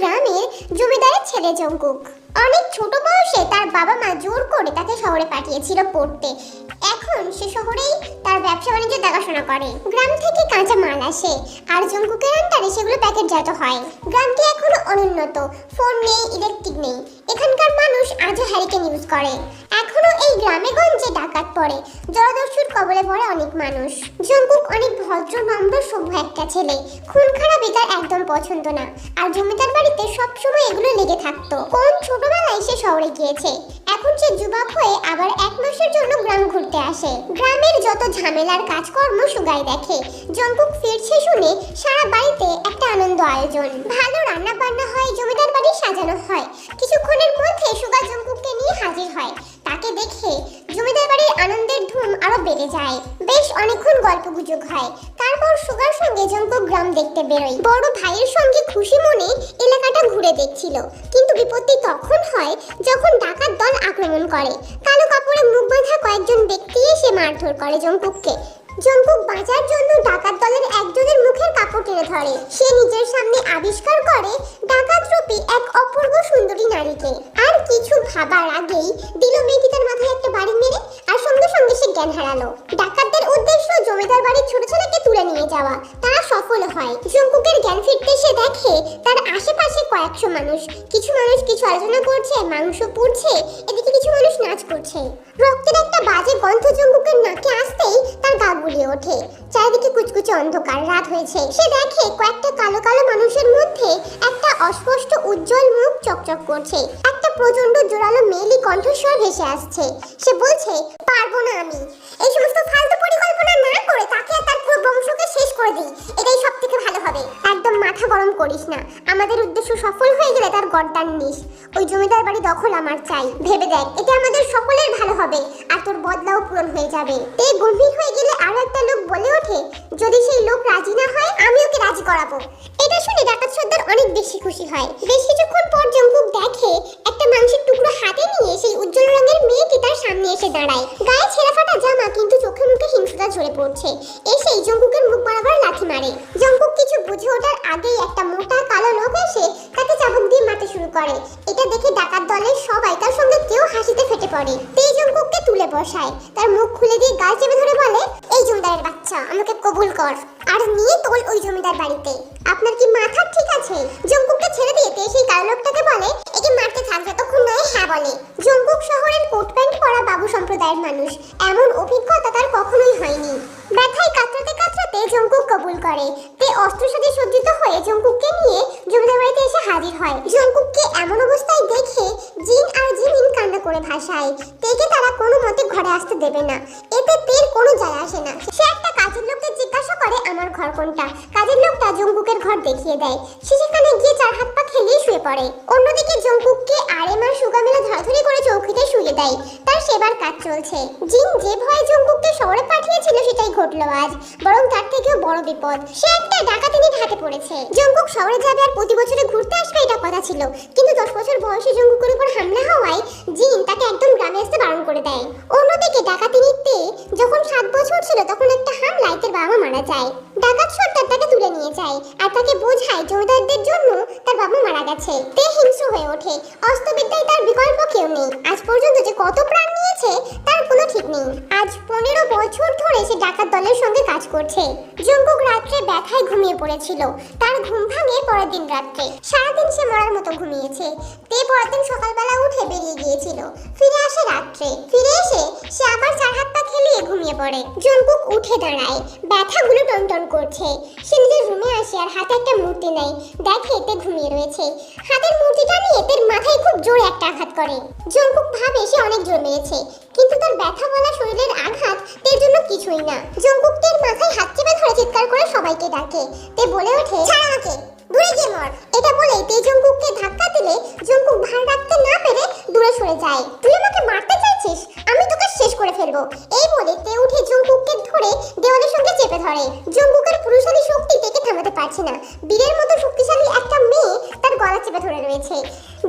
গ্রামের জমিদারের ছেলে জঙ্কুক। অনেক ছোট বয়সে তার বাবা মা জোর করে তাকে শহরে পাঠিয়েছিল পড়তে। এখন সে শহরেই তার ব্যবসা বাণিজ্য দেখাশোনা করে। গ্রাম থেকে কাঁচা মাল আসে আর জঙ্কুকের আন্ডারে সেগুলো প্যাকেটজাত হয়। গ্রামটি এখনও অনুন্নত, ফোন নেই ইলেকট্রিক নেই। এখানকার মানুষ আজও হ্যারিকেন ইউজ করে। এখনও এই গ্রামে গঞ্জে ডাকাত পড়ে। জলদস্যুর কবলে পড়ে অনেক মানুষ। জঙ্কুক অনেক ভদ্র, নম্র, সভ্য একটা ছেলে। খুন খারাপি তার একদম পছন্দ না। আর জমিদার বাড়িতে সবসময় এগুলো লেগে থাকতো। কোন ছোটবেলায় সে শহরে গিয়েছে। এখন সে যুবক হয়ে আবার এক মাসের জন্য গ্রাম ঘুরতে আসে। গ্রামের যত ঝামেলার কাজকর্ম সুগাই দেখে। জঙ্কুক ফিরছে শুনে সারা বাড়িতে একটা আনন্দ আয়োজন। ভালো রান্না বান্না হয়, জমিদার বাড়ি সাজানো হয়। কিছুক্ষণের মধ্যে সুগা জঙ্কুককে নিয়ে হাজির হয়। তাকে দেখে জমিদার বাড়ির আনন্দের ধুম আরও বেড়ে যায়। বেশ অনেকক্ষণ গল্প গুজব হয়। জঙ্কুক গ্রাম দেখতে বেরোই। বড় ভাইয়ের সঙ্গে খুশি মনে এলাকাটা ঘুরে দেখছিল। কিন্তু বিপত্তি তখন হয় যখন ডাকাত দল আক্রমণ করে। কালো কাপড়ে মুখ বাঁধা কয়েকজন ব্যক্তি এসে মারধর করে জঙ্কুককে। জঙ্কুক বাঁচার জন্য ডাকাত দলের একজনের মুখের কাপড় টেনে ধরে। সে নিজের সামনে আবিষ্কার করে ডাকাত রূপী এক অপূর্ব সুন্দরী নারীকে। আর কিছু ভাবার আগেই দিল মেয়েটি তার মাথায় একটা বাড়ি মেরে, আর সঙ্গে সঙ্গে সে জ্ঞান হারালো। ডাকাতদের উদ্দেশ্য জমিদার বাড়ির ছোট ছেলেকে তুলে নিয়ে যাওয়া। তারা সফল হয়। জঙ্কুকের জ্ঞান ফিরতে সে দেখে তার আশেপাশে কয়েকশো মানুষ। কিছু মানুষ কিছু আলোচনা করছে, মাংস পুড়ছে, এদিকে কিছু মানুষ নাচ করছে। রক্তের একটা বাজে গন্ধ জঙ্কুকের নাকে আসতেই তার গা গুলিয়ে ওঠে। চারিদিকে কুচকুচে অন্ধকার, রাত হয়েছে। সে দেখে কয়েকটা কালো কালো মানুষের মধ্যে একটা অস্পষ্ট, উজ্জ্বল মুখ চকচক করছে। একটা প্রচণ্ড জোরালো মেলি কণ্ঠস্বর ভেসে আসছে। সে বলছে, পারব না আমি। এই সমস্ত ফালতু পরিকল্পনা না করে তাকে আর তার পুরো বংশকে শেষ করে দিই। এটাই সব থেকে ভালো হবে। একদম মাথা গরম করিস না। আমাদের উদ্দেশ্য সফল হয়ে গেলে তার গর্দান নিস। ওই জমিদার বাড়ি দখল আমার চাই। ভেবে দেখ এটা আমাদের সকলের ভালো হবে। আর তোর বদলাও পূরণ হয়ে যাবে। তে গম্ভীর হয়ে গেলে আরও একটা লোক বলে ওঠে, যদি সেই লোক রাজি না হয়, আমি ওকে রাজি করাবো। এটা শুনে ডাকাত সর্দার অনেক বেশি খুশি হয়। পর জঙ্কুক দেখে, একটা মাংসের টুকরো হাতে নিয়ে সেই উজ্জ্বল রঙের মেয়েটি তার সামনে এসে দাঁড়ায়। গায়ে ছেঁড়া ফাটা জামা, কিন্তু চোখে মুখে ঝরে পড়ছে। জঙ্কুকের মুখ বরাবর মারে। জঙ্কুক কিছু বুঝে ওঠার আগেই একটা মোটা কালো লোক এসে তাকে চাবুক দিয়ে মারতে শুরু করে। এটা দেখে ডাকাত দলের সবাই তার সঙ্গে কেউ হাসিতে ফেটে পড়ে। তে জঙ্কুককে তুলে বসায়। তার মুখ খুলে দিয়ে গাল চেপে ধরে বলে এই জমিদারের বাচ্চা আমাকে কবুল কর। আর নিয়ে তোল ওই জমিদার বাড়িতে। আপনার কি মাথা ঠিক আছে? জঙ্কুককে ছেড়ে দিয়ে তে সেই কালো লোকটাকে বলে, একে মারতে থাক যতক্ষণ নয় হ্যাঁ বলে। জঙ্কুক শহরের কোট প্যান্ট পরা বাবু সম্প্রদায়ের মানুষ। এমন অভিজ্ঞতা তার কখনোই হয়নি। ব্যথায় কাতরাতে কাতরাতে জঙ্কুক কবুল করে। তে অস্ত্র সাথে সজ্জিত হয়ে জঙ্কুককে নিয়ে জমিদার বাড়িতে এসে হাজির হয়। জঙ্কুককে এমন অবস্থায় দেখে জিন আর জিমিন কান্না করে ভাসায়। তেকে তারা কোনো মতে ঘরে আসতে দেবে না। এতে তের কোনো যায় আসে না। সে একটা কাজের লোককে জিজ্ঞাসা করে, আমার ঘর কোনটা? কাজের লোকটা জঙ্গুকের ঘর দেখিয়ে দেয়। সে সেখানে গিয়ে চার হাত খেলিয়ে শুয়ে পড়ে। অন্যদিকে জঙ্কুককে আরেম আর সুগা ধরাধরি করে চৌকিতে শুয়ে দেয়। তার সেবার কাজ চলছে। জিন যে ভয়ে জঙ্কুককে শহরে পাঠিয়েছিল সেটাই ঘটলো আজ। বরং তার থেকেও বড় বিপদ। সে একটা ডাকাতিনির হাতে পড়েছে। জঙ্কুক শহরে যাবে আর প্রতি বছরে ঘুরতে আসবে এটা কথা ছিল। কিন্তু দশ বছর বয়সে জঙ্কুকের উপর হামলা হওয়ায় জিন তাকে একদম গ্রামে আসতে বারণ করে দেয়। অন্যদিকে ডাকাতিনিতে যখন সাত বছর ছিল তখন একটা হামলায় তার বাবা মারা যায়। ডাকাত সর্দার তাকে তুলে নিয়ে যায়। আর তাকে বোঝায় জমিদারদের জন্য তার বাবা মারা গেছে, তে হিংস্র হয়ে ওঠে। অস্ত্রবিদ্যায় তার বিকল্প কেউ নেই। আজ পর্যন্ত যে কত প্রাণ নিয়েছে, তার কোনো ঠিক নেই। আজ পনেরো বছর ধরে সে ডাকাত দলের সঙ্গে কাজ করছে। জঙ্কুক রাত্রে ব্যথায় ঘুমিয়ে পড়েছিল। তার ঘুম ভাঙে পরের দিন রাত্রে। সারাদিন সে মরার মতো ঘুমিয়েছে। তে পরের দিন সকালবেলা উঠে বেরিয়ে গিয়েছিল। ফিরে আসে রাত্রে। ফিরে এসে সে আবার চার হাত পা খেলিয়ে ঘুমিয়ে পড়ে। জঙ্কুক উঠে দাঁড়ায়। ব্যথাগুলো টনটন করছে। সে নিজের রুমে আসে আর হাতে একটা মূর্তি নেয়। দেখে এতে ঘুমিয়ে রয়েছে। হাতের মূর্তিটা নিয়ে তার মাথায় খুব জোরে একটা আঘাত করে। জঙ্কুক ভাবে সে অনেক জোর মেরেছে। কিন্তু তার ব্যথা বলা শরীরের আঘাত তার জন্য কিছুই না। জঙ্কুক তার মাথায় হাত চেপে ধরে চিৎকার করে সবাইকে ডাকে। তে বলে ওঠে, ছাড় আমাকে! দূরে এটা বলে তে ধাক্কা দিলে জঙ্কুক ভার রাখতে না পেরে দূরে সরে যায়। তুই আমাকে মারতে চাইছিস? আমি তোকে শেষ করে ফেলব। এই বলে তে উঠে জঙ্কুককে ধরে দেওয়ালের সঙ্গে চেপে ধরে। জঙ্কুকের পুরুষালী শক্তি তেকে থামাতে পারছে না। বীরের মতো শক্তিশালী একটা মেয়ে তার গলা চেপে ধরে রয়েছে।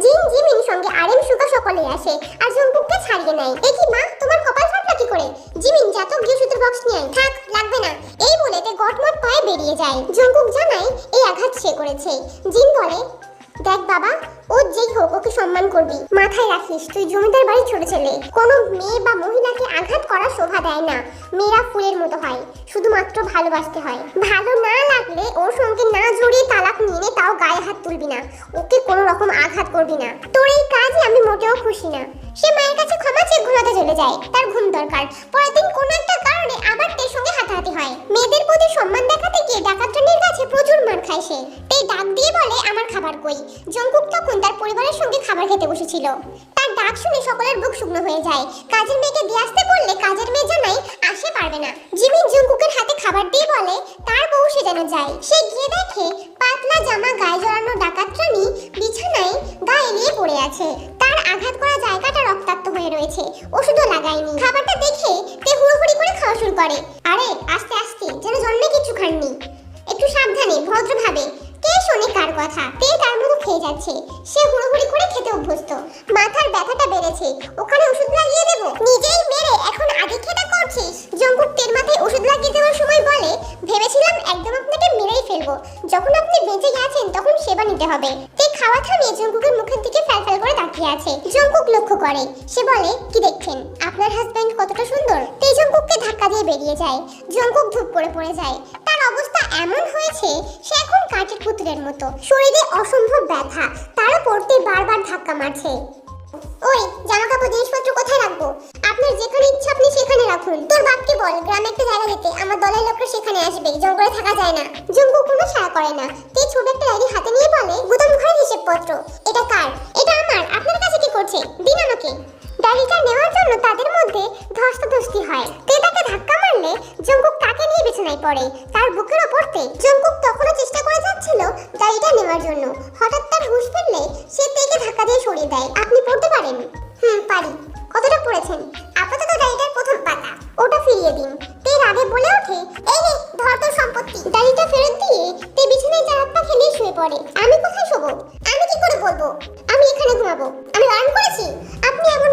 জিন জিমিন সঙ্গে আরেম সুকা সকলে আসে, আর জঙ্কুককে ছাড়িয়ে নেয়। কি মা, তোমার কপাল কি করে? জিমিন যা তো গৃহসূত্র বক্স নিয়ে থাক, লাগবে না। এই বলে তে গটমট পায়ে বেরিয়ে যায়। জঙ্কুক জানায়, এই আঘাত সে করেছে। জিন বলে, দেখ বাবা ও যেই হোক, ওকে সম্মান করবি। মাথায় রাখিস, তুই জমিদার বাড়ির ছোট ছেলে। কোনো মেয়ে বা মহিলাকে আঘাত করা শোভা দেয় না। মেয়েরা ফুলের মতো হয়, শুধুমাত্র ভালোবাসতে হয়। ভালো না লাগলে ওর সঙ্গে না জড়িয়ে তালাক নিয়ে তাও গায়ে হাত তুলবি না। ওকে কোনো রকম আঘাত করবি না। তোর এই কাজে আমি মোটেও খুশি না। সে মায়ের কাছে ক্ষমা চেয়ে ঘুমাতে চলে যায়। তার ঘুম দরকার। পরের দিন কোনো একটা কারণে আবার তের সঙ্গে হাতাহাতি হয়। মেয়েদের প্রতি সম্মান দেখাতে গিয়ে ডাকাতরানির কাছে প্রচুর মার খায় সে। তে ডাক দিয়ে বলে, আমার খাবার কই? জঙ্কুক তখন তার পরিবারের সঙ্গে খাবার খেতে বসেছিল। তার ডাক শুনে সকলের বুক শুকনো হয়ে যায়। কাজের মেয়েকে দিয়ে আসতে বললে কাজের মেয়ে জানাই আসে পারবে না। জিমিন জঙ্কুকের হাতে খাবার দিয়ে বলে, তার বউ সে যেন যায়। সে গিয়ে দেখে, পাতলা জামা, গায়ে জড়ানো ডাকাতরানি বিছানায় গা এলিয়ে পড়ে আছে। তার আঘাত করা জায়গাটা রক্তাক্ত হয়ে রয়েছে। ওষুধও লাগায়নি। খাবারটা দেখে তে হুড়োহুড়ি করে খাওয়া শুরু করে। আরে, আস্তে আস্তে, যেন জন্মে কিছু খাননি। একটু সাবধানে, ভদ্রভাবে। কে কার কথা। তে তার মতো খেয়ে যাচ্ছে। সে হুড়োহুড়ি করে খেতে অভ্যস্ত। মাথার ব্যথাটা বেড়েছে। ওখানে ওষুধ লাগিয়ে দেবো? নিজেই মেরে এখন আগে খেটা করছিস? জঙ্কুক তের মাথায় ওষুধ লাগিয়ে দেওয়ার সময় বলে, ভেবেছিলাম একদম আপনাকে মেরেই ফেলব। যখন আপনি বেঁচে গেছেন, তখন সেবা নিতে হবে। তে খাওয়া থামিয়ে জঙ্কুকের মুখের দিকে ফ্যাল করে তাকিয়ে আছে। জঙ্কুক লক্ষ্য করে। সে বলে, কি দেখছেন? আপনার হাজবেন্ড কতটা সুন্দর? তে জঙ্কুককে ধাক্কা দিয়ে বেরিয়ে যায়। জঙ্কুক ধূপ করে পড়ে যায়। তার অবস্থা এমন হয়েছে, সে এখন মতো। শরীরে অসম্ভব ব্যথা, তারও পড়তে বারবার ধাক্কা মারছে। ওই জামা কাপড় জিনিসপত্র কোথায় রাখব? আপনার যেখানে ইচ্ছা আপনি সেখানে রাখুন। তোর বাপকে বল, গ্রামে একটা জায়গা দিতে আমার দলের লোকরা সেখানে আসবে, জঙ্গলে থাকা যায় না। জঙ্গু কোনো সাড়া করে না। তুই ছোট একটা ডায়েরি হাতে নিয়ে বলে, গুদাম ঘরের হিসেবপত্র। এটা কার? এটা আমার। আপনার কাছে কি করছে? দিন আমাকে। ডায়েরিটা নেওয়ার জন্য তাদের মধ্যে ধস্তাধস্তি হয়। তে ধাক্কা মারলে জঙ্কুক তাকে নিয়ে বিছানায় পড়ে। তার বুকের ওপর তে জঙ্কুক তখনও চেষ্টা করে যাচ্ছিল ডায়েরিটা নেওয়ার জন্য। হঠাৎ তার হুঁশ ফিরলে সে তেকে ধাক্কা দিয়ে সরিয়ে দেয়। আপনি পড়তে পারেন। হুম, পারি। কতটা পড়েছেন? আপাতত ডায়েরিটার প্রথম পাতা। ওটা ফিরিয়ে দিন। তে রাগে বলে ওঠে, এই নে, ধর তোর সম্পত্তি। ডায়েরিটা ফেরত দিয়ে তে বিছানায় চার হাত পা ফেলে শুয়ে পড়ে। আমি কোথায় শোবো? আমি কি করে বলব? আমি এখানে ঘুমাবো। আমি বারণ করেছি? আপনি এমন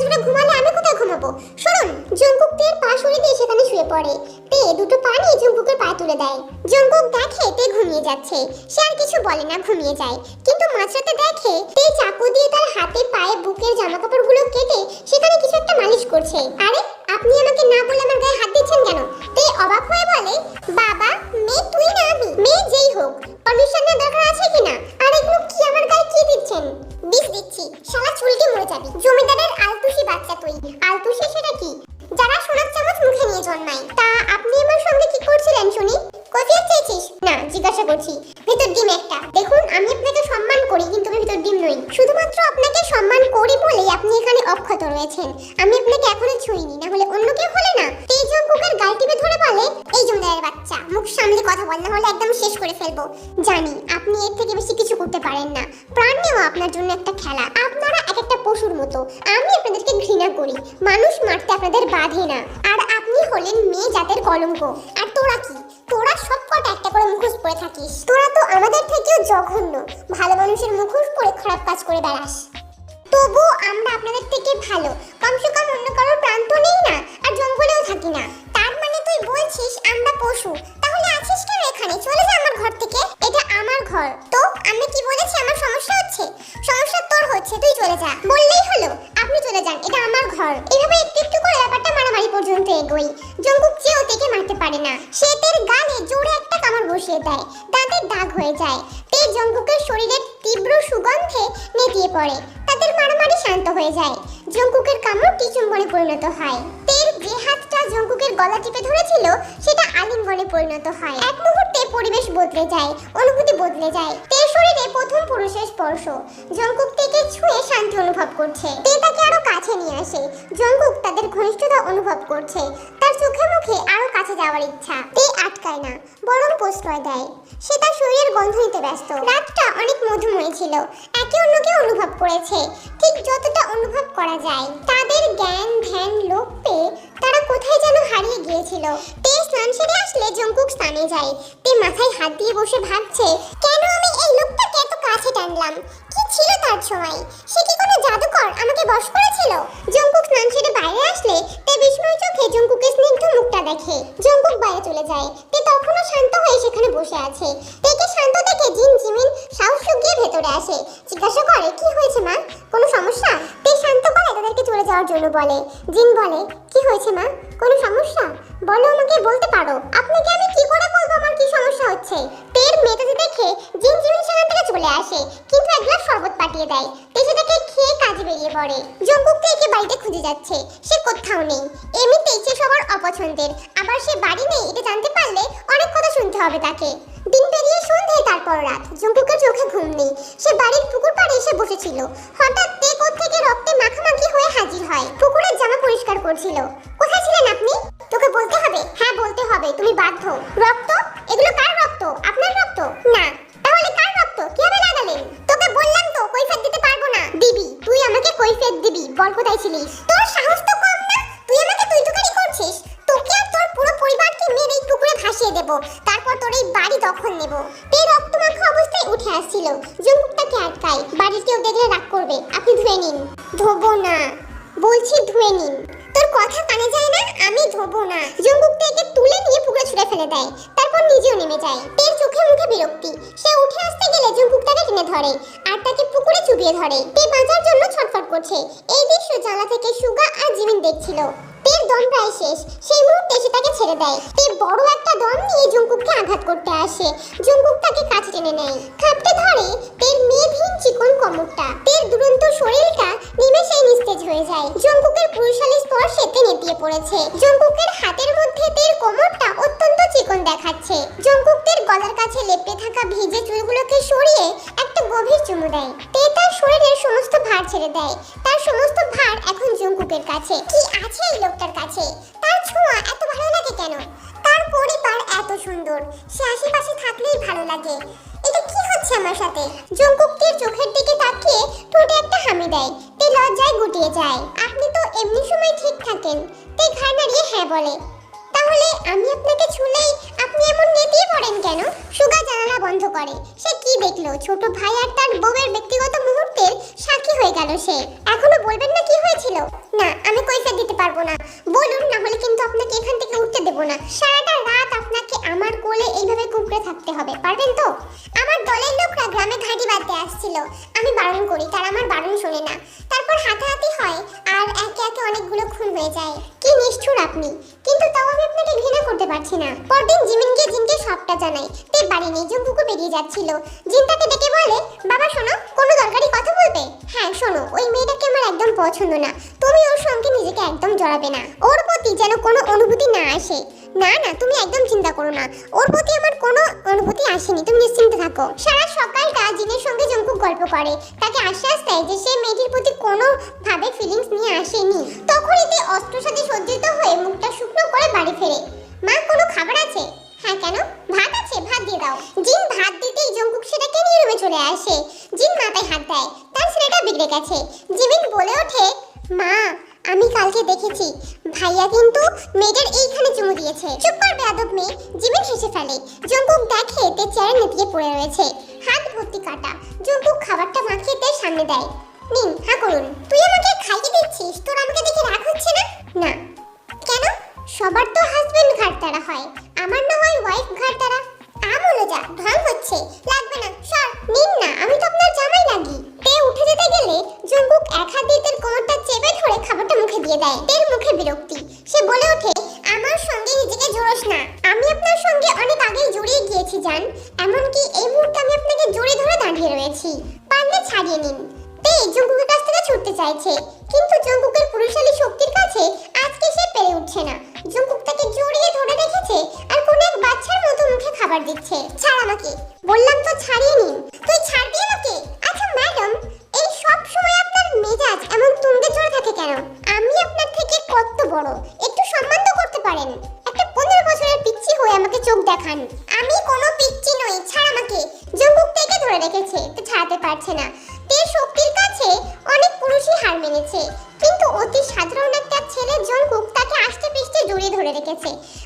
জুড়ে ঘুমালে আমি কোথায় ঘুমাবো? শুনুন জঙ্কুক টের পা সরিয়ে দিয়ে সেখানে শুয়ে পড়ে। তে দুটো নিয়ে জঙ্কুকের পা তুলে দেয়। জঙ্কুক দেখে তে ঘুমিয়ে যাচ্ছে। সে আর কিছু বলে না, ঘুমিয়ে যায়। কিন্তু মাঝরাতে দেখে তে চাকু দিয়ে তার হাতে পায়ে বুকের জামা কাপড়গুলো কেটে সেখানে কিছু একটা মালিশ করছে। আরে, আপনি আমাকে না বলে আমার গায়ে হাত দিচ্ছেন কেন? তে অবাক হয়ে বলে, বাবা, মেয়ে তুই না আমি। মেয়ে যেই হোক। পারমিশন নেওয়ার দরকার আছে কিনা আর এগুলো কি আমার গায়ে কি দিচ্ছেন? বিষ দিচ্ছি। শালা চুলকে মরে যাবি। জমিদারের আলতুষি বাচ্চা তুই। আলতুষি সেটা কি? যারা সোনার চামচ মুখে নিয়ে জন্মায়, তা আপনি আমার সঙ্গে কি করছিলেন শুনি? কফিয়ার চেয়েছিস? না, জিজ্ঞাসা করছি। ভিতর ডিম একটা। দেখুন, আমি আপনাকে সম্মান করি, কিন্তু আমি ভিতর ডিম নই। শুধুমাত্র আপনাকে সম্মান করি বলেই আপনি এখানে অক্ষত রয়েছেন। আমি আপনাকে এখনও ছুঁইনি, না হলে অন্য কেউ হলে না? তেজন কুকের গাল টিপে ধরে বলে, এই জমিদারের বাচ্চা, মুখ সামলে কথা বল, না হলে একদম শেষ করে ফেলব। জানি, আপনি এর থেকে বেশি কিছু করতে পারেন না। প্রাণ নেওয়া আপনার জন্য একটা খেলা। আপনারা এক পশুর মতো। আমি আপনাদেরকে ঘৃণা করি। মানুষ মারতে আপনাদের বাধে না। আর আপনি হলেন মেয়ে জাতের কলঙ্ক। আর তোরা কি? তোরা সব কটা একটা করে মুখোশ পরে থাকিস। তোরা তো আমাদের থেকেও জঘন্য। ভালো মানুষের মুখোশ পরে খারাপ কাজ করে বেড়াস। তবু আমরা আপনাদের থেকে ভালো। কমসে কম অন্য কারোর প্রান্ত নেই না। আর জঙ্গলেও থাকি না। তার মানে তুই বলছিস আমরা পশু। তাহলে আছিস কেন এখানে? চলে যা আমার ঘর থেকে। এটা আমার ঘর। তো, আমি কি বলেছি? আমার সমস্যা হচ্ছে? সমস্যা তোর হচ্ছে, তুই চলে যা। বললেই হলো, আপনি চলে যান। এটা আমার ঘর। এভাবে একটু একটু করে ব্যাপারটা মারামারি পর্যন্ত এগোই। জঙ্কুক চেয়েও তেকে মারতে পারে না। সে তের গালে জোরে একটা কামড় বসিয়ে দেয়। দাঁতের দাগ হয়ে যায়। তে জঙ্কুকের শরীরের তীব্র সুগন্ধে নেতিয়ে পড়ে। তাদের মারামারি শান্ত হয়ে যায়। জঙ্কুকের কামড়টি চুম্বনে পরিণত হয়। তের যে হাতটা জঙ্কুকের গলা টিপে ধরেছিল, সেটা আলিঙ্গনে পরিণত হয়। এক মুহূর্তে পরিবেশ বদলে যায়, অনুভূতি বদলে যায়। তের শরীরে প্রথম পুরুষের স্পর্শ। জঙ্কুক থেকে ছুঁয়ে শান্তি অনুভব করছে। তে তাকে আরও কাছে নিয়ে আসে। জঙ্কুক তাদের ঘনিষ্ঠতা অনুভব করছে। তার চোখে মুখে আরও কাছে যাওয়ার ইচ্ছা। তে আটকায় না, বরং প্রশ্রয় দেয়। সে তার শরীরের গন্ধ নিতে ব্যস্ত। রাতটা অনেক মধুময় ছিল। একে অন্যকে অনুভব করেছে। ঠিক যতটা অনুভব করা যায় তাদের জ্ঞান ধ্যান লোপ পেয়ে তারা কোথায় যেন হারিয়ে গিয়েছিল। তে স্নান সেরে আসলে জঙ্কুক স্থানে যায়। তে মাথায় হাত দিয়ে বসে ভাবছে, কেন আমি এই লোকটাকে এত কাছে টানলাম? কি ছিল তার সময় সে কি কোনো জাদুকর আমাকে বশ করেছিল? জঙ্কুক স্নান সেরে বাইরে আসলে তে বিস্ময় চোখে জঙ্কুকের স্নিগ্ধ মুখটা দেখে। জঙ্কুক বাইরে চলে যায়। তে তখনও শান্ত হয়ে সেখানে বসে আছে। তেকে শান্ত দেখে জিন জিমিন সাহস গিয়ে ভেতরে আসে। জিজ্ঞাসা করে, কি হয়েছে মা? কোনো সমস্যা? তে শান্ত গলায় তাদেরকে চলে যাওয়ার জন্য বলে। জিন বলে, কি হয়েছে মা কোনো সমস্যা? বলো আমাকে, বলতে পারো। আপনাকে আমি কি করে বলব আমার কি সমস্যা হচ্ছে? তের মেয়েটাকে দেখে জিন জিমিন সেখান থেকে চলে আসে, কিন্তু এক গ্লাস শরবত পাঠিয়ে দেয়। তে সেটাকে খেয়ে কাজে বেরিয়ে পড়ে। জঙ্কুককে একে বাড়িতে খুঁজে যাচ্ছে, সে কোথাও নেই। এমনিতেই সে সবার অপছন্দের। আবার সে বাড়ি নেই, এটা জানতে পারলে অনেক কথা শুনতে হবে তাকে। দিন পেরিয়ে সন্ধে, তারপর রাত। জঙ্কুকের চোখে ঘুম নেই। সে বাড়ির পুকুর পাড়ে এসে বসেছিল। হঠাৎ তে থেকে রক্তে মাখামাখি হয়ে হাজির হয়। পুকুরের জামা পরিষ্কার করছিল। কোথায় আপনি তোকে বলতে হবে। হ্যাঁ বলতে হবে। তুমি বাধ্য। রক্ত? এগুলো কার রক্ত? আপনার রক্ত? না। তাহলে কার রক্ত? কীভাবে লাগালেন? তোকে বললাম তো, কৈফিয়ত দিতে পারব না। দিবি। তুই আমাকে কৈফিয়ত দিবি বল কোথায় ছিলিস। তোর সাহস তো কম না? তুই আমাকে তুই তুকারি করছিস। তোকে আর তোর পুরো পরিবারকে মেরে এই পুকুরে ভাসিয়ে দেব। করছে এই দৃশ্য জানলা থেকে সুগা আর জিমিন দেখছিল। দম শেষ। সেই মুহূর্তে সে তাকে ছেড়ে দেয়। তে বড় একটা দম নিয়ে জঙ্কুককে আঘাত করতে আসে। জঙ্কুক তাকে কাছে টেনে নেয়। খাপটে ধরে তের মেয়েহীন চিকন কমরটা। তের দুরন্ত শরীরটা নিমেষেই নিস্তেজ হয়ে যায়। জঙ্কুকের পুরুষালী স্পর্শে তে নেতিয়ে পড়েছে। জঙ্কুকের হাতের মধ্যে তের কোমরটা অত্যন্ত চিকন দেখাচ্ছে। জঙ্কুক তের গলার কাছে লেপটে থাকা ভিজে চুলগুলোকে সরিয়ে একটা গভীর চুমু দেয়। তে তার শরীরের সমস্ত ভার ছেড়ে দেয়। তার সমস্ত ভার এখন জঙ্কুকের কাছে। কি আছে এই লোকটার কাছে। তার ছোঁয়া এত ভালো লাগে কেন? তার পরিবার এত সুন্দর। সে আশেপাশে থাকলেই ভালো লাগে। এটা কি হচ্ছে আমার সাথে? জঙ্গুকের চোখের দিকে তাকিয়ে ঠোঁটে একটা হামি দেয়। তে লজ্জায় গুটিয়ে যায়। আপনি তো এমনি সময় ঠিক থাকেন। তে ঘাড় নাড়িয়ে হ্যাঁ বলে। তাহলে আমি আপনাকে ছুলেই আপনি এমন নেতিয়ে পড়েন কেন? সুগা জানালা বন্ধ করে। সে কি দেখল? ছোট ভাই আর তার বউয়ের ব্যক্তিগত মুহূর্তের সাক্ষী হয়ে গেল সে। এখনও বলবেন না কি হয়েছিল? না, আমি কৈফিয়ত দিতে পারব না। বলুন, না হলে কিন্তু আপনাকে এখান থেকে উঠতে দেবো না। সারাটা রাত আপনাকে আমার কোলে এইভাবে কুঁকড়ে থাকতে হবে, পারবেন তো? আমার দলের লোকরা গ্রামে ঘাঁটি বাঁধতে আসছিল। আমি বারণ করি, তারা আমার বারণ শোনে না। তারপর হাতাহাতি হয় আর একে একে অনেকগুলো খুন হয়ে যায়। কি নিষ্ঠুর আপনি। কিন্তু তাও আমি আপনাকে ঘৃণা করতে পারছি না। পরদিন জিমিন গিয়ে জিনকে সবটা জানাই। তে বাড়ি নেই জঙ্কুকু বেরিয়ে যাচ্ছিল। জিন তাকে ডেকে বলে, বাবা, শোনো, কোনো দরকারি কথা বলবে? হ্যাঁ শোনো, ওই মেয়েটাকে আমার একদম পছন্দ না। তুমি ওর সঙ্গে নিজেকে একদম জড়াবে না। ওর প্রতি যেন কোনো অনুভূতি না আসে। না না, তুমি একদম চিন্তা করো না। ওর প্রতি আমার কোনো অনুভূতি আসেনি, তুমি নিশ্চিন্তে থাকো। সারা সকালটা জিনের সঙ্গে জঙ্কুক গল্প করে। তাকে আশ্বাস দেয় যে সে মেয়েটির প্রতি কোনো ভাবে ফিলিংস নিয়ে আসেনি। তখনই তে অস্ত্র সাথে সজ্জিত হয়ে মুখটা শুকনো করে বাড়ি ফেরে। মা, কোনো খাবার আছে? হ্যাঁ কেন? ভাত আছে, ভাত দিয়ে দাও। জিন ভাত দিতেই জঙ্কুক সেটাকে নিয়ে রুমে চলে আসে। জিন মাথায় হাত দেয়, তার ছেলেটা বিগড়ে গেছে। জিমিন বলে ওঠে, মা, আমি কালকে দেখেছি। ভাইয়া কিন্তু মেয়েটার এইখানে চুমু দিয়েছে। চুপ কর বেয়াদব মেয়ে, জিমিন হেসে ফেলে। জঙ্কুক দেখে তে চেয়ারে নেতিয়ে পড়ে রয়েছে। হাত ভর্তি কাটা। জঙ্কুক খাবারটা মাখিয়ে তের সামনে দেয়। নিন হ্যাঁ করুন। তুই আমাকে খাইয়ে দিচ্ছিস? তোর আমাকে দেখে রাগ হচ্ছে না? না। কেন? সবার তো হাজবেন্ড ঘাটতারা হয়। আমার না হয় ওয়াইফ ঘাটতারা আমলো যা, ঢং হচ্ছে। লাগবে না, সর। জড়িয়ে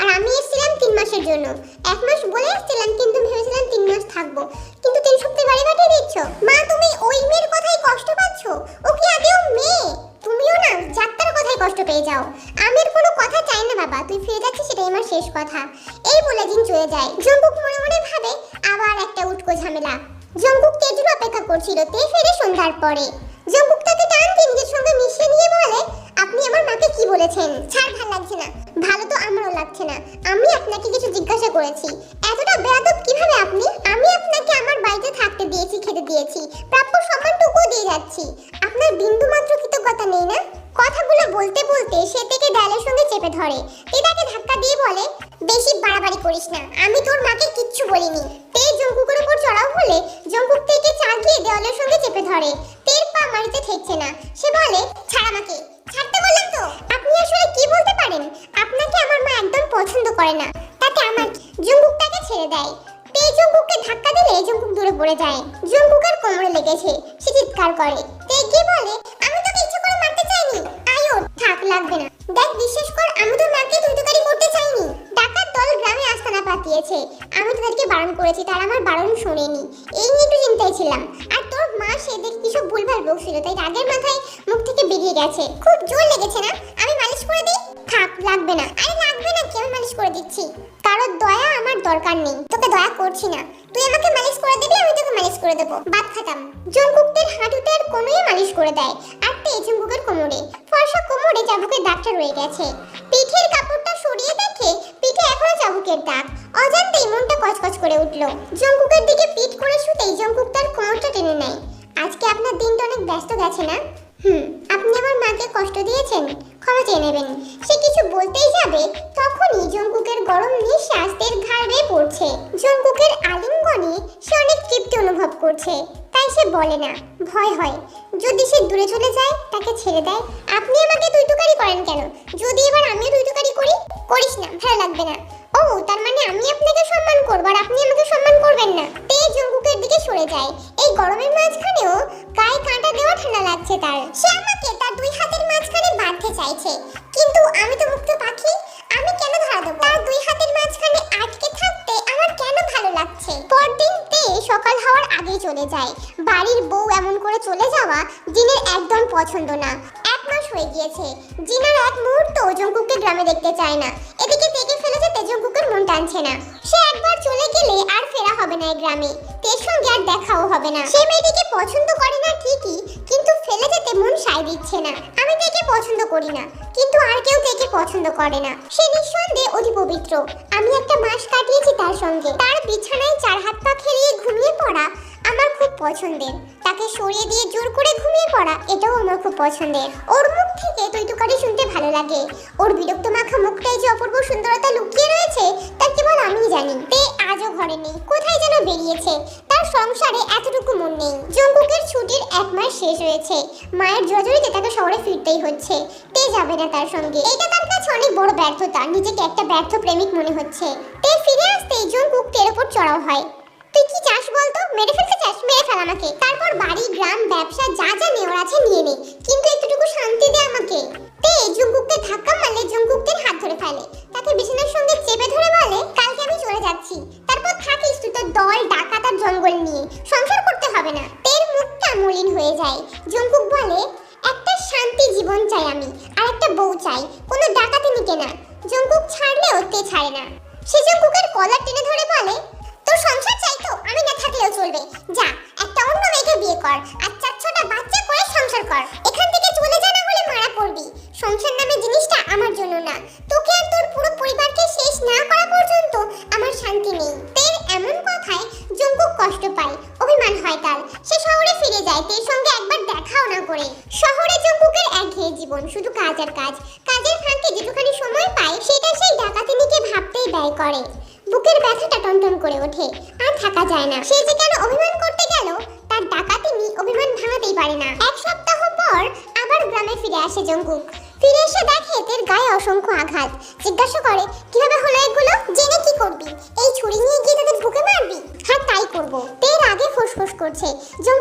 আর আমি এসেছিলাম তিন মাসের জন্য। এক মাস বলে এসেছিলাম, কিন্তু ভেবেছিলাম তিন মাস থাকব। কিন্তু তিন সপ্তাহ বাড়ি পাঠিয়ে দিচ্ছ? মা, তুমি ওই মেয়ের কথাই কষ্ট পাচ্ছ? ও কি আদেও মেয়ে? তুমিও না যাত্রার কথাই কষ্ট পেয়ে যাও। আমি কোনো কথা চাই না বাবা, তুই ফিরে যাচ্ছিস সেটাই আমার শেষ কথা। এই বলে দিন চলে যায়। জম্বুক মনে মনে ভাবে, আবার একটা উটকো ঝামেলা। জম্বুক তেজুর অপেক্ষা করছিল তে ফিরে সন্ধ্যার পরে। জম্বুক তাকে টানতে নিজের সঙ্গে মিশিয়ে নিয়ে বলে আপনি আমার মাকে কি বলেছেন? ছাড়, ভালো লাগছে না। ভালো তো আমারও লাগছে না। আমি আপনাকে কিছু জিজ্ঞাসা করেছি। এতটা বেয়াদব কীভাবে আপনি? আমি আপনাকে আমার বাড়িতে থাকতে দিয়েছি, খেতে দিয়েছি। প্রাপ্য সম্মানটুকুও দিয়ে যাচ্ছি। আপনার বিন্দু মাত্র কৃতজ্ঞতা নেই না? কথাগুলো বলতে বলতে সে থেকে ডালের সঙ্গে চেপে ধরে। তে ধাক্কা দিয়ে বলে, বেশি বাড়াবাড়ি করিস না। আমি তোর মাকে কিচ্ছু বলিনি। তে জঙ্কুকের উপর চড়াও হলে জঙ্কুক থেকে চাগিয়ে দেওয়ালের সঙ্গে চেপে ধরে। তের পা মারিতে ঠেকছে না। সে বলে জঙ্কুকদের হাঁটুতে আর কোনোই মালিশ করে দেয়, আর তে জঙ্কুকের কোমরে। ফর্সা কোমরে চাবুকের দাগটা রয়ে গেছে। পিঠের কাপড়টা সরিয়ে দেখে পিঠে এখনও চাবুকের দাগ। অজান্তেই মনটা কচকচ করে উঠল। জঙ্কুকের দিকে পিঠ করে শুতেই জঙ্কুক তার কোমরটা টেনে নেয়। আজকে আপনার দিনটা অনেক ব্যস্ত গেছে না? হুম, আপনি আমার মাকে কষ্ট দিয়েছেন? ক্ষমা চেয়ে নেবেন। সে কিছু বলতেই যাবে, তখনই জঙ্কুকের গরম নিঃশ্বাস তের ঘাড় পড়ছে। জঙ্কুকের আলিঙ্গনে সে অনেক তৃপ্তি অনুভব করছে। তাই সে বলে না। ভয় হয়। যদি সে দূরে চলে যায়, তাকে ছেড়ে দেয়। আপনি আমাকে তুইতুকারি করেন কেন? যদি এবার আমিও তুইতুকারি করি, করিস না, ভালো লাগবে না। ও, তার মানে আমি আপনাকে সম্মান করব আর আপনি আমাকে সম্মান করবেন না। তে জঙ্কুকের দিকে সরে যায়। এই গরমের মাঝখানেও গায়ে কাঁটা দেওয়া ঠান্ডা লাগছে তার। সে আমাকে তার দুই হাতের মাঝখানে বাঁধতে চাইছে। চলে যায়। বাড়ির বউ এমন করে চলে যাওয়া জিনের একদম পছন্দ না। এক মাস হয়ে গিয়েছে। জিনার এক মুহূর্ত জঙ্কুককে গ্রামে দেখতে চায় না। এদিকে তেকে ফেলে যেতে জঙ্কুকের মন টানছে না। সে একবার চলে গেলে আর ফেরা হবে না এই গ্রামে। তের সঙ্গে আর দেখাও হবে না। সে মেয়েটিকে পছন্দ করে না ঠিকই, কিন্তু ফেলে যেতে মন সায় দিচ্ছে না। আমি তেকে পছন্দ করি না, কিন্তু আর কেউ তেকে পছন্দ করে না। সে নিঃসন্দেহে অতি পবিত্র। আমি একটা মাস কাটিয়েছি তার সঙ্গে। তার বিছানায় চার হাত পা খেলিয়ে ঘুমিয়ে পড়া আমার খুব পছন্দের। তাকে সরিয়ে দিয়ে জোর করে ঘুমিয়ে পড়া, এটাও আমার খুব পছন্দের। ওর মুখ থেকে তৈতুকারি শুনতে ভালো লাগে। ওর বিরক্ত মাখা মুখটাই যে অপূর্ব সুন্দরতা লুকিয়ে রয়েছে, তা কেবল আমিই জানি। তে আজও ঘরে নেই। কোথায় যেন বেরিয়েছে। তার সংসারে এতটুকু মন নেই। জঙ্কুকের ছুটির এক মাস শেষ হয়েছে। মায়ের জজরিতে তাকে শহরে ফিরতেই হচ্ছে। তে যাবে না তার সঙ্গে। এটা তার কাছে অনেক বড় ব্যর্থতা। নিজেকে একটা ব্যর্থ প্রেমিক মনে হচ্ছে। তে ফিরে আসতেই জঙ্কুক তের ওপর চড়াও হয়। তুই কি চাস বলতো? মেরে ফেলতে চাস? মেরে ফেল আমাকে। তারপর বাড়ি, গ্রাম, ব্যবসা, যা যা নেওয়ার আছে নিয়ে নে। কিন্তু একটুটুকু শান্তি দে আমাকে। তে, জঙ্কুককে ধাক্কা মারলে জঙ্কুকদের হাত ধরে ফেলে। তাকে বিছানার সঙ্গে চেপে ধরে বলে, কালকে আমি চলে যাচ্ছি। তারপর থাকিস তুই তোর দল ডাকাত আর জঙ্গল নিয়ে। সংসার করতে হবে না। তের মুখটা মলিন হয়ে যায়। জঙ্কুক বলে, একটা শান্তি জীবন চাই আমি, আর একটা বউ চাই। কোনো ডাকাতি নিকে না। জঙ্কুক ছাড়লেও তে ছাড়ে না। সে জঙ্কুকের কলার টেনে ধরে বলে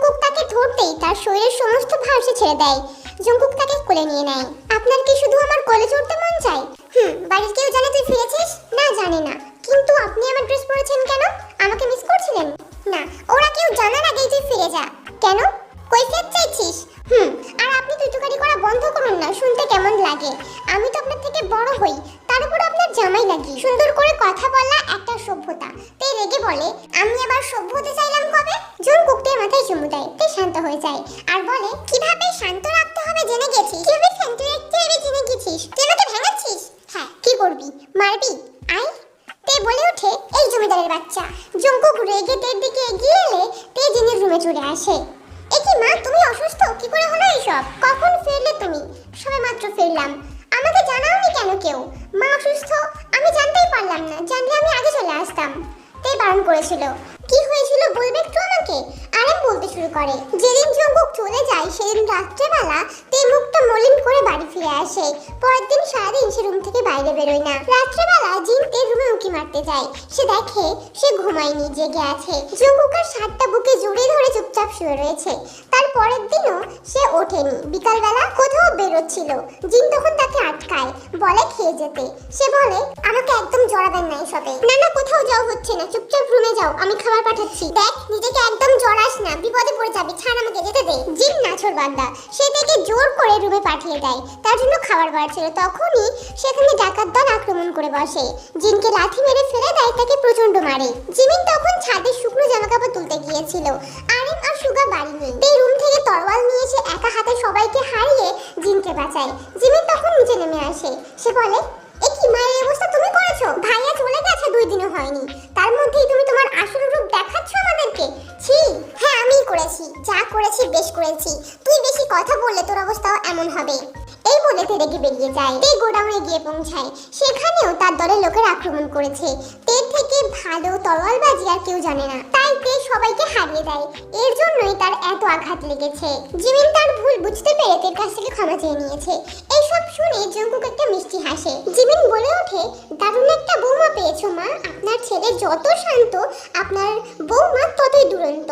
করছে তাকে ধরতেই তার শরীরের সমস্ত ভার সে ছেড়ে দেয়। জঙ্কুক তাকে কোলে নিয়ে নেয়। আপনার কি শুধু আমার কোলে চড়তে মন চায়? হুম, বাড়ির কেউ জানে তুই ফিরেছিস? না, জানি না। কিন্তু আপনি আমার ড্রেস পরেছেন কেন? আমাকে মিস করছিলেন? না, ওরা কেউ জানার আগেই তুই ফিরে যা। কেন? কৈফিয়ত চাইছিস? হুম, আর আপনি তুইটুকারি করা বন্ধ করুন না, শুনতে কেমন লাগে। আমি তো আপনার থেকে বড় হই তার উপর আপনার জামাই লাগি। সুন্দর করে কথা বলা একটা সভ্যতা। তে রেগে বলে, আমি আবার সভ্য হতে চাইলাম কবে? জোর কুকতে মাথায় চুমু দেয়, তে শান্ত হয়ে যায়। আর বলে, কীভাবে শান্ত রাখতে হবে জেনে গেছিস? কীভাবে শান্ত রাখতে হবে জেনে গেছিস? তুই আমাকে ভেঙাচ্ছিস হ্যাঁ কি করবি? মারবি? আয়? তে বলে ওঠে, এই জমিদারের বাচ্চা। জঙ্কুক রেগে তের দিকে এগিয়ে এলে, তে জিনের রুমে চলে আসে। এ কি মা, তুমি অসুস্থ? কি করে হলো এইসব? কখন ফিরলে তুমি? সবে মাত্র ফিরলাম। আমাকে জানাওনি কেন কেউ? মা অসুস্থ? আমি জানতেই পারলাম না। জানলে আমি আগে চলে আসতাম। তাই বারণ করেছিল। কি হয়েছিল বলবে একটু আমাকে? আরেম বলতে শুরু করে। যেদিন জঙ্কুক চলে যায়, সেদিন রাত্রেবেলা তে মুখটা মলিন করে বাড়ি ফিরে আসে। পরের দিন সারাদিন সে রুম থেকে বাইরে বেরোয় না। রাত্রেবেলা জিন তের রুমে উঁকি মারতে যায়। সে দেখে সে ঘুমায়নি, জেগে আছে। জঙ্কুকের সাতটা বুকে জড়িয়ে ধরে চুপচাপ শুয়ে রয়েছে। তার পরের দিনও সে ওঠেনি। বিকালবেলা কোথাও বেরোচ্ছিল। জিন তখন তাকে আটকায়। বলে খেয়ে যেতে। সে বলে, আমাকে একদম জড়াবেন না এসবে। না না, কোথাও যাও হচ্ছে না। চুপচাপ রুমে যাও। আমি খাবার পাঠাচ্ছি। দেখ, নিজেকে একদম জড়াস না, বিপদে পড়ে যাবি, ছাড় আমাকে, যেতে দে। জিন নাছর বান্দা সে তাকে জোর করে রুমে পাঠিয়ে দেয়। তার জন্য খাবার বাড়ছিল তখনই সেখানে ডাকাত দল আক্রমণ করে বসে। জিনকে লাথি মেরে ফেলে দেয়, তাকে প্রচণ্ড মারে। জিমিন তখন ছাদে শুকনো জামা কাপড় তুলতে গিয়েছিল। আরিম আর সুগা বাড়ি নেই। এই রুম থেকে তরোয়াল নিয়ে এসে একা হাতে সবাইকে হারিয়ে জিনকে বাঁচায়। জিমিন তখন নিচে নেমে আসে। সে বলে এ কি মায়ের অবস্থা তুমি করেছ? ভাইয়া চলে গেছে, দুই দিনও হয়নি। তার মধ্যেই তুমি তোমার আসল রূপ দেখাচ্ছ আমাদেরকে? ছি। হ্যাঁ আমিই করেছি। যা করেছি, বেশ করেছি। তুই বেশি কথা বললে তোর অবস্থাও এমন হবে। এই বলে তেরেকে বেরিয়ে যায়। তে গোডাউনে গিয়ে পৌঁছায়। সেখানেও তার দলের লোকের আক্রমণ করেছে। তের থেকে ভালো তরোয়ালবাজি আর কেউ জানে না। তাই তে সবাইকে হারিয়ে দেয় এর জন্যই তার এত আঘাত লেগেছে। জিমিন তার ভুল বুঝতে পেরে তের কাছ থেকে ক্ষমা চেয়ে নিয়েছে। এইসব শুনে জঙ্কুক একটা মিষ্টি হাসে। জিমিন বলে ওঠে, দারুণ একটা বৌমা পেয়েছ মা। আপনার ছেলে যত শান্ত, আপনার বৌমা ততই দুরন্ত।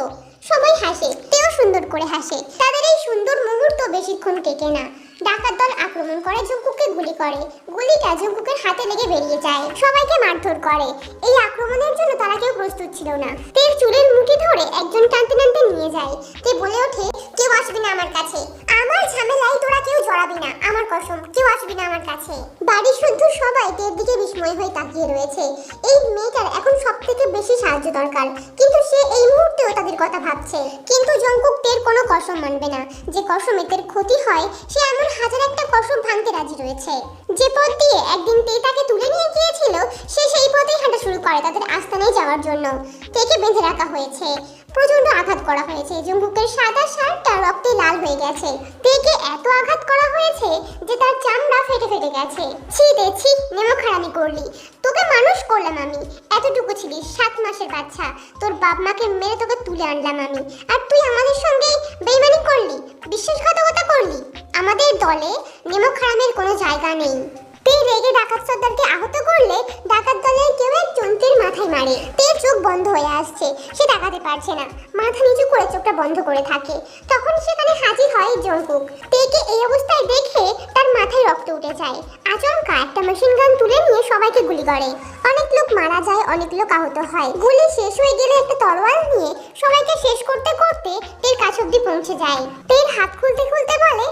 সবাই হাসে, তেও সুন্দর করে হাসে। তাদের এই সুন্দর মুহূর্ত বেশিক্ষণ কেটে না। ডাকাত দল আক্রমণ করে জঙ্কুককে গুলি করে। গুলিটা জঙ্কুকের হাতে লেগে বেরিয়ে যায়। সবাইকে মারধর করে। এই আক্রমণের জন্য তারা কেউ প্রস্তুত ছিল না। তের চুলের মুঠি ধরে একজন টানতে টানতে নিয়ে যায়। তে বলে ওঠে, কেউ আসবি না আমার কাছে। আমার ঝামেলায় তোরা কেউ জড়াবি না। আমার কসম, কেউ আসবি না আমার কাছে। বাড়ি শুদ্ধ সবাই তের দিকে বিস্ময় হয়ে তাকিয়ে রয়েছে। এই মেয়েটার এখন সব থেকে বেশি সাহায্য দরকার। কিন্তু সে এই মুহূর্তেও তাদের কথা ভাবছে। কিন্তু জঙ্কুক তের কোনো কসম মানবে না। যে কসমে তের ক্ষতি হয়, সে এমন হাজার একটা কসম ভাঙতে রাজি রয়েছে। যে পথ দিয়ে একদিন তে তাকে তুলে নিয়ে গিয়েছিল, সে সেই পথেই হাঁটা শুরু করে তাদের আস্তানায় যাওয়ার জন্য। তেকে বেঁধে রাখা হয়েছে। প্রচণ্ড আঘাত করা হয়েছে। জঙ্কুকের সাদা শার্টটা রক্তে লাল হয়ে গেছে। তেকে এত আঘাত করা হয়েছে যে তার চামড়া ফেটে ফেটে গেছে। ছি রে ছি নেমখারামি করলি। তোকে মানুষ করলাম আমি। এতটুকু ছিলিস, সাত মাসের বাচ্চা। তোর বাপ মাকে মেরে তোকে তুলে আনলাম আমি। আর তুই আমাদের সঙ্গে বেইমানি করলি, বিশ্বাসঘাতকতা করলি। আমাদের দলে নেমখারামের কোনো জায়গা নেই। তুই রেগে ডাকাত সর্দারকে আহত করলে ডাকাত দলের কেউ একজন তের মাথায় মারে। তের চোখ বন্ধ হয়ে আসছে, সে ডাকাতে পারছে না। মাথা নিচু করে চোখটা বন্ধ করে থাকে। তখন সেখানে হাজির হয় জঙ্কুক। তেকে এই অবস্থায় দেখে তার মাথায় রক্ত উঠে যায়। আচমকা একটা মেশিন গান তুলে নিয়ে সবাইকে গুলি করে। অনেক লোক মারা যায়, অনেক লোক আহত হয়। গুলি শেষ হয়ে গেলে একটা তরোয়াল নিয়ে সবাইকে শেষ করতে করতে তের কাছ অব্দি পৌঁছে যায়। তের হাত খুলতে খুলতে বলে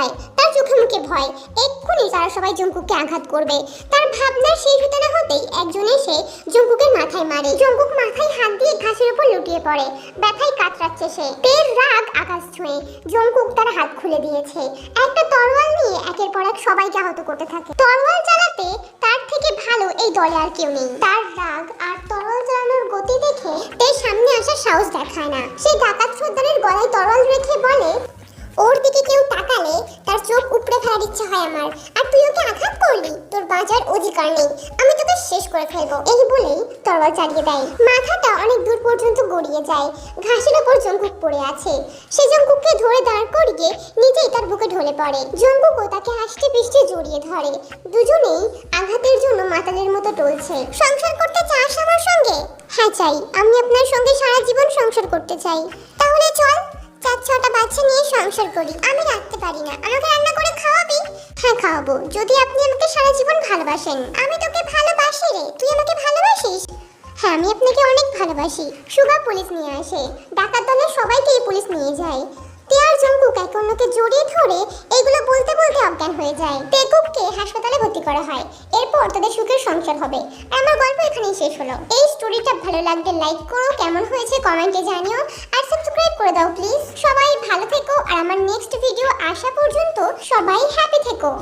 তাকায় তার চোখে মুখে ভয়। এক্ষুনি তারা সবাই জঙ্কুককে আঘাত করবে, তার ভাবনা শেষ হতে হতেই একজন এসে জঙ্কুকের মাথায় মারে। জঙ্কুক মাথায় হাত দিয়ে ঘাসের উপর লুটিয়ে পড়ে। ব্যথায় কাতরাচ্ছে সে। তের রাগ আকাশ ছুঁয়ে। জঙ্কুক তার হাত খুলে দিয়েছে। একটা তরোয়াল নিয়ে একের পর এক সবাইকে আহত করতে থাকে। তরোয়াল চালাতে তার থেকে ভালো এই দলে আর কেউ নেই। তার রাগ আর তরোয়াল চালানোর গতি দেখে তের সামনে আসার সাহস দেখায় না। সে ডাকাত সর্দারের গলায় তরোয়াল রেখে বলে ওর দিকে কেউ তাকালে তার চোখ উপড়ে ফেলার ইচ্ছা হয় আমার। আর তুই ওকে আঘাত করলি, তোর বাঁচার অধিকার নেই। আমি তোকে শেষ করে ফেলব, এই বলেই তরোয়াল চালিয়ে দেয়। মাথাটা অনেক দূর পর্যন্ত গড়িয়ে যায়, ঘাসের ওপর জঙ্কুক পড়ে আছে। সে জঙ্কুককে ধরে দাঁড় করিয়ে নিজেই তার বুকে ঢলে পড়ে। জঙ্কুকও তাকে হাসতে পিষ্টে জড়িয়ে ধরে। দুজনেই আঘাতের জন্য মাতালের মতো টলছে। সংসার করতে চাস আমার সঙ্গে? হ্যাঁ চাই। আমি আপনার সঙ্গে সারা জীবন সংসার করতে চাই। তাহলে চল চার ছটা বাচ্চা নিয়ে সংসার করি। আমি রাখতে পারি না। আমাকে রান্না করে খাওয়াবি? হ্যাঁ খাওয়াবো। যদি আপনি আমাকে সারা জীবন ভালোবাসেন। আমি তোকে ভালোবাসি রে। তুই আমাকে ভালোবাসিস? হ্যাঁ আমি আপনাকে অনেক ভালোবাসি। সুভা পুলিশ নিয়ে আসে। ডাকাত দলের সবাইকে এই পুলিশ নিয়ে যায়। তিয়ার জঙ্কুক এক অন্যকে জড়িয়ে ধরে এগুলো বলতে বলতে অজ্ঞান হয়ে যায়। তেকুককে হাসপাতালে ভর্তি করা হয়। এরপর তাদের সুখের সংসার হবে। আমার গল্প এখানেই শেষ হলো। এই স্টোরিটা ভালো লাগলে লাইক করো, কেমন হয়েছে কমেন্টে জানিও। আর সাবস্ক্রাইব করে দাও প্লিজ সবাই ভালো থেকো। আর আমার নেক্সট ভিডিও আসা পর্যন্ত সবাই হ্যাপি থেকো।